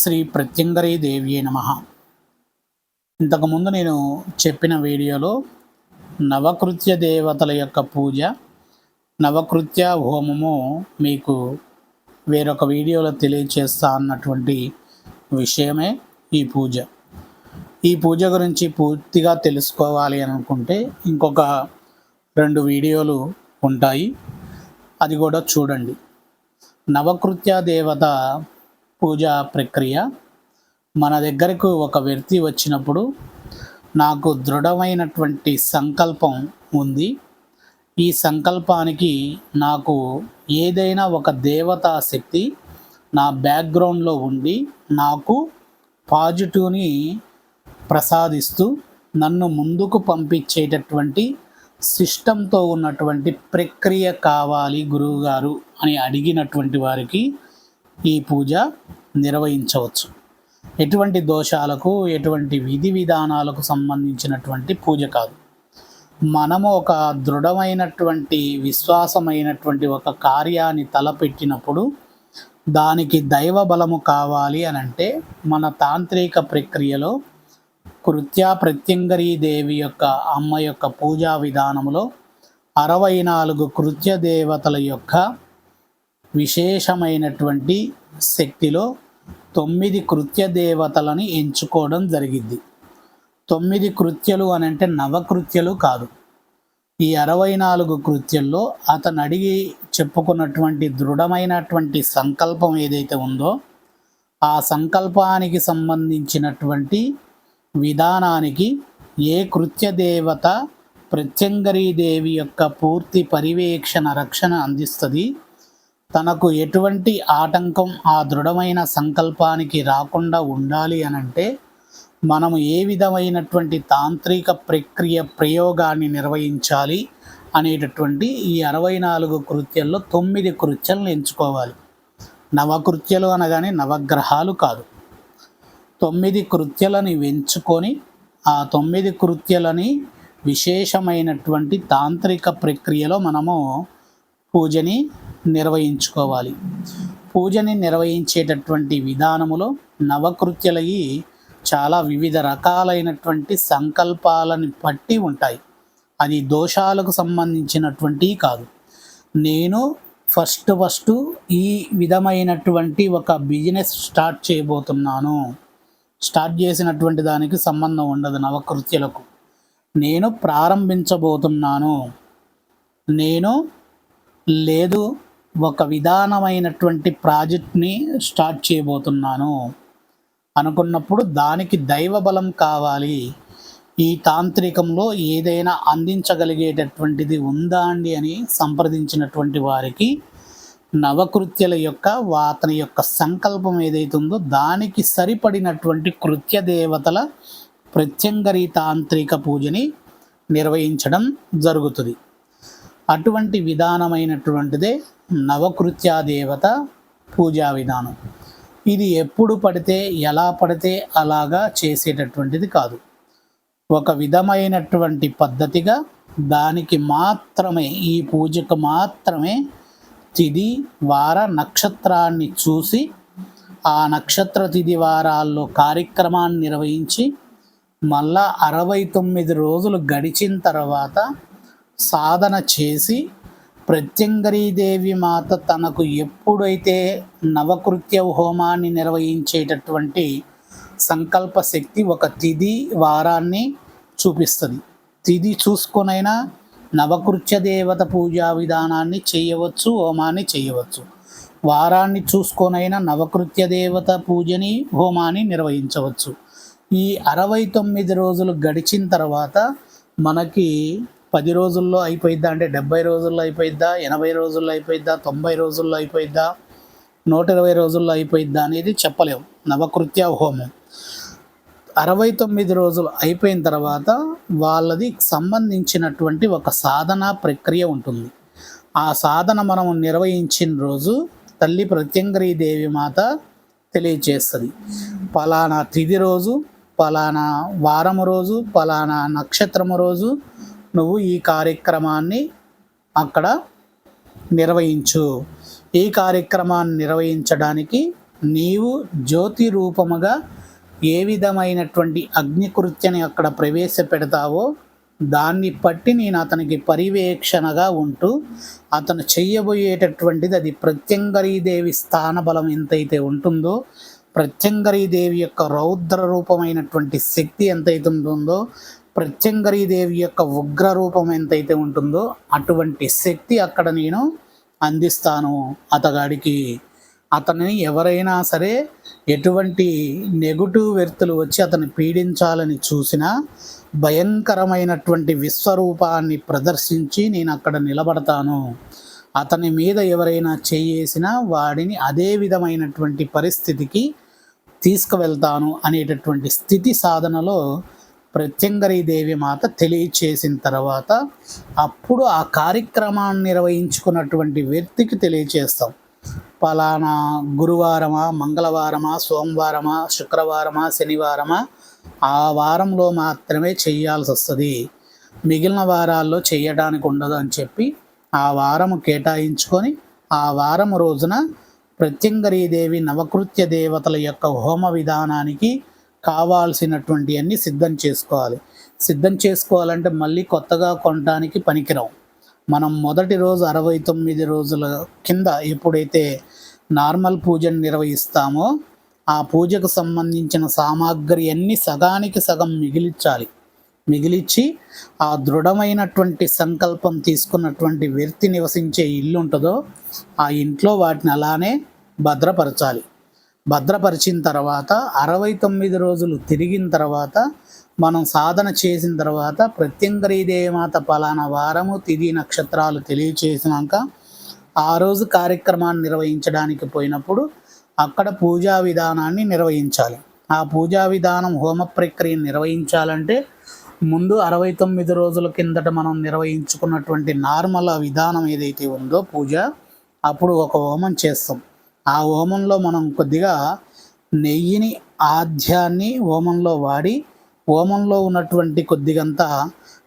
శ్రీ ప్రత్యంగరీ దేవి నమ. ఇంతకుముందు నేను చెప్పిన వీడియోలో నవకృత్య దేవతల యొక్క పూజ నవకృత్య హోమము మీకు వేరొక వీడియోలో తెలియచేస్తా అన్నటువంటి విషయమే ఈ పూజ. ఈ పూజ గురించి పూర్తిగా తెలుసుకోవాలి అని అనుకుంటే ఇంకొక రెండు వీడియోలు ఉంటాయి. అది కూడా చూడండి. నవకృత్య దేవత పూజా ప్రక్రియ. మన దగ్గరకు ఒక వ్యక్తి వచ్చినప్పుడు నాకు దృఢమైనటువంటి సంకల్పం ఉంది. ఈ సంకల్పానికి నాకు ఏదైనా ఒక దేవతా శక్తి నా బ్యాక్గ్రౌండ్లో ఉండి నాకు పాజిటివ్ని ప్రసాదిస్తూ నన్ను ముందుకు పంపించేటటువంటి సిస్టంతో ఉన్నటువంటి ప్రక్రియ కావాలి గురువుగారు అని అడిగినటువంటి వారికి ఈ పూజ నిర్వహించవచ్చు. ఎటువంటి దోషాలకు ఎటువంటి విధి విధానాలకు సంబంధించినటువంటి పూజ కాదు. మనము ఒక దృఢమైనటువంటి విశ్వాసమైనటువంటి ఒక కార్యాన్ని తలపెట్టినప్పుడు దానికి దైవ బలము కావాలి అని అంటే మన తాంత్రిక ప్రక్రియలో కృత్యా ప్రత్యంగరీ దేవి యొక్క అమ్మ యొక్క పూజా విధానంలో అరవై నాలుగు కృత్య దేవతల యొక్క విశేషమైనటువంటి శక్తిలో తొమ్మిది కృత్య దేవతలని ఎంచుకోవడం జరిగింది. తొమ్మిది కృత్యలు అని అంటే నవకృత్యలు కాదు. ఈ అరవై నాలుగు కృత్యల్లో అతను అడిగి చెప్పుకున్నటువంటి దృఢమైనటువంటి సంకల్పం ఏదైతే ఉందో ఆ సంకల్పానికి సంబంధించినటువంటి విధానానికి ఏ కృత్య దేవత ప్రత్యంగరీదేవి యొక్క పూర్తి పర్యవేక్షణ రక్షణ అందిస్తుంది? తనకు ఎటువంటి ఆటంకం ఆ దృఢమైన సంకల్పానికి రాకుండా ఉండాలి అనంటే మనము ఏ విధమైనటువంటి తాంత్రిక ప్రక్రియ ప్రయోగాన్ని నిర్వహించాలి అనేటటువంటి ఈ అరవై నాలుగు కృత్యల్లో తొమ్మిది కృత్యలను ఎంచుకోవాలి. నవకృత్యలు అనగానే నవగ్రహాలు కాదు. తొమ్మిది కృత్యలని ఎంచుకొని ఆ తొమ్మిది కృత్యలని విశేషమైనటువంటి తాంత్రిక ప్రక్రియలో మనము పూజని నిర్వహించుకోవాలి. పూజని నిర్వహించేటటువంటి విధానములో నవకృత్యలవి చాలా వివిధ రకాలైనటువంటి సంకల్పాలను పట్టి ఉంటాయి. అది దోషాలకు సంబంధించినటువంటి కాదు. నేను ఫస్ట్ ఫస్ట్ ఈ విధమైనటువంటి ఒక బిజినెస్ స్టార్ట్ చేయబోతున్నాను. స్టార్ట్ చేసినటువంటి దానికి సంబంధం ఉండదు నవకృత్యలకు. నేను ప్రారంభించబోతున్నాను. నేను లేదు ఒక విధానమైనటువంటి ప్రాజెక్ట్ని స్టార్ట్ చేయబోతున్నాను. అనుకున్నప్పుడు దానికి దైవ బలం కావాలి. ఈ తాంత్రికంలో ఏదైనా అందించగలిగేటటువంటిది ఉందా అండి అని సంప్రదించినటువంటి వారికి నవకృత్యల యొక్క అతని యొక్క సంకల్పం ఏదైతుందో దానికి సరిపడినటువంటి కృత్య దేవతల ప్రత్యంగరి తాంత్రిక పూజని నిర్వహించడం జరుగుతుంది. అటువంటి విధానమైనటువంటిదే నవకృత్యాదేవత పూజా విధానం. ఇది ఎప్పుడు పడితే ఎలా పడితే అలాగా చేసేటటువంటిది కాదు. ఒక విధమైనటువంటి పద్ధతిగా దానికి మాత్రమే ఈ పూజకు మాత్రమే తిది వార నక్షత్రాన్ని చూసి ఆ నక్షత్ర తిది వారాల్లో కార్యక్రమాన్ని నిర్వహించి మళ్ళా అరవై తొమ్మిది రోజులు గడిచిన తర్వాత సాధన చేసి ప్రత్యంగరీదేవి మాత తనకు ఎప్పుడైతే నవకృత్య హోమాన్ని నిర్వహించేటటువంటి సంకల్ప శక్తి ఒక తిది వారాన్ని చూపిస్తుంది. తిది చూసుకొనైనా నవకృత్య దేవత పూజా విధానాన్ని చేయవచ్చు హోమాన్ని చేయవచ్చు. వారాన్ని చూసుకొనైనా నవకృత్య దేవత పూజని హోమాన్ని నిర్వహించవచ్చు. ఈ అరవై తొమ్మిది రోజులు గడిచిన తర్వాత మనకి పది రోజుల్లో అయిపోయిద్దా? అంటే డెబ్బై రోజుల్లో అయిపోయిద్దా? ఎనభై రోజుల్లో అయిపోయిద్దా? తొంభై రోజుల్లో అయిపోయిద్దా? నూట ఇరవై రోజుల్లో అయిపోయిద్దా అనేది చెప్పలేము నవకృత్య హోమం. అరవై తొమ్మిది రోజులు అయిపోయిన తర్వాత వాళ్ళది సంబంధించినటువంటి ఒక సాధన ప్రక్రియ ఉంటుంది. ఆ సాధన మనం నిర్వహించిన రోజు తల్లి ప్రత్యంగరీ దేవి మాత తెలియచేస్తుంది. పలానా తిది రోజు పలానా వారము రోజు పలానా నక్షత్రము రోజు నువ్వు ఈ కార్యక్రమాన్ని అక్కడ నిర్వహించు. ఈ కార్యక్రమాన్ని నిర్వహించడానికి నీవు జ్యోతి రూపముగా ఏ విధమైనటువంటి అగ్నికృత్యని అక్కడ ప్రవేశపెడతావో దాన్ని బట్టి నేను అతనికి పర్యవేక్షణగా ఉంటూ అతను చెయ్యబోయేటటువంటిది అది ప్రత్యంగరీదేవి స్థాన బలం ఎంతైతే ఉంటుందో ప్రత్యంగరీదేవి యొక్క రౌద్ర రూపమైనటువంటి శక్తి ఎంతైతే ఉంటుందో ప్రత్యంగరీదేవి యొక్క ఉగ్ర రూపం ఎంతైతే ఉంటుందో అటువంటి శక్తి అక్కడ నేను అందిస్తాను అతగాడికి. అతనిని ఎవరైనా సరే ఎటువంటి నెగటివ్ వ్యక్తులు వచ్చి అతన్ని పీడించాలని చూసినా భయంకరమైనటువంటి విశ్వరూపాన్ని ప్రదర్శించి నేను అక్కడ నిలబడతాను. అతని మీద ఎవరైనా చేయేసినా వాడిని అదే విధమైనటువంటి పరిస్థితికి తీసుకువెళ్తాను అనేటటువంటి స్థితి సాధనలో దేవి మాత తెలియచేసిన తర్వాత అప్పుడు ఆ కార్యక్రమాన్ని నిర్వహించుకున్నటువంటి వ్యక్తికి తెలియచేస్తాం. పలానా గురువారమా మంగళవారమా సోమవారమా శుక్రవారమా శనివారమా ఆ వారంలో మాత్రమే చేయాల్సి వస్తుంది. మిగిలిన వారాల్లో చేయడానికి ఉండదు అని చెప్పి ఆ వారము కేటాయించుకొని ఆ వారం రోజున ప్రత్యంగరీదేవి నవకృత్య దేవతల యొక్క హోమ విధానానికి కావాల్సినటువంటి అన్ని సిద్ధం చేసుకోవాలి. సిద్ధం చేసుకోవాలంటే మళ్ళీ కొత్తగా కొనడానికి పనికిరావు. మనం మొదటి రోజు అరవై తొమ్మిది రోజుల కింద ఎప్పుడైతే నార్మల్ పూజను నిర్వహిస్తామో ఆ పూజకు సంబంధించిన సామాగ్రి అన్ని సగానికి సగం మిగిలించాలి. మిగిలిచ్చి ఆ దృఢమైనటువంటి సంకల్పం తీసుకున్నటువంటి వ్యక్తి నివసించే ఇల్లు ఉంటుందో ఆ ఇంట్లో వాటిని అలానే భద్రపరచాలి. భద్రపరిచిన తర్వాత అరవై తొమ్మిది రోజులు తిరిగిన తర్వాత మనం సాధన చేసిన తర్వాత ప్రత్యంగరీదేవమాత పలానా వారము తిది నక్షత్రాలు తెలియచేసినాక ఆ రోజు కార్యక్రమాన్ని నిర్వహించడానికి పోయినప్పుడు అక్కడ పూజా విధానాన్ని నిర్వహించాలి. ఆ పూజా విధానం హోమ ప్రక్రియను నిర్వహించాలంటే ముందు అరవై తొమ్మిది రోజుల కిందట మనం నిర్వహించుకున్నటువంటి నార్మల్ విధానం ఏదైతే ఉందో పూజ అప్పుడు ఒక హోమం చేస్తాం. ఆ హోమంలో మనం కొద్దిగా నెయ్యిని ఆద్యాన్ని హోమంలో వాడి హోమంలో ఉన్నటువంటి కొద్దిగంత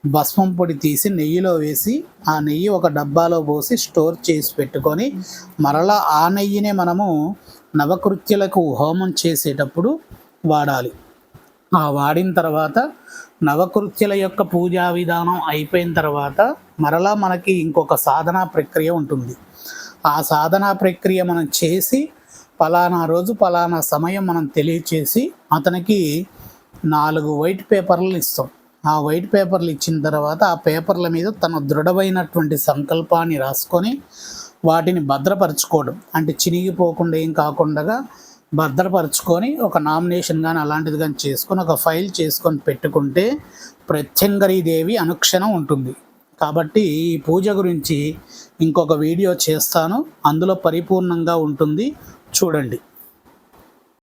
భస్మం పొడి తీసి నెయ్యిలో వేసి ఆ నెయ్యి ఒక డబ్బాలో పోసి స్టోర్ చేసి పెట్టుకొని మరలా ఆ నెయ్యినే మనము నవకృత్యులకు హోమం చేసేటప్పుడు వాడాలి. ఆ వాడిన తర్వాత నవకృత్యుల యొక్క పూజా విధానం అయిపోయిన తర్వాత మరలా మనకి ఇంకొక సాధనా ప్రక్రియ ఉంటుంది. ఆ సాధనా ప్రక్రియ మనం చేసి పలానా రోజు పలానా సమయం మనం తెలియచేసి అతనికి నాలుగు వైట్ పేపర్లు ఇస్తాం. ఆ వైట్ పేపర్లు ఇచ్చిన తర్వాత ఆ పేపర్ల మీద తన దృఢమైనటువంటి సంకల్పాన్ని రాసుకొని వాటిని భద్రపరచుకోవడం. అంటే చినిగిపోకుండా ఏం కాకుండా భద్రపరచుకొని ఒక నామినేషన్ కానీ అలాంటిది కానీ చేసుకొని ఒక ఫైల్ చేసుకొని పెట్టుకుంటే ప్రత్యంగరీదేవి అనుక్షణం ఉంటుంది. కాబట్టి ఈ పూజ గురించి ఇంకొక వీడియో చేస్తాను. అందులో పరిపూర్ణంగా ఉంటుంది. చూడండి.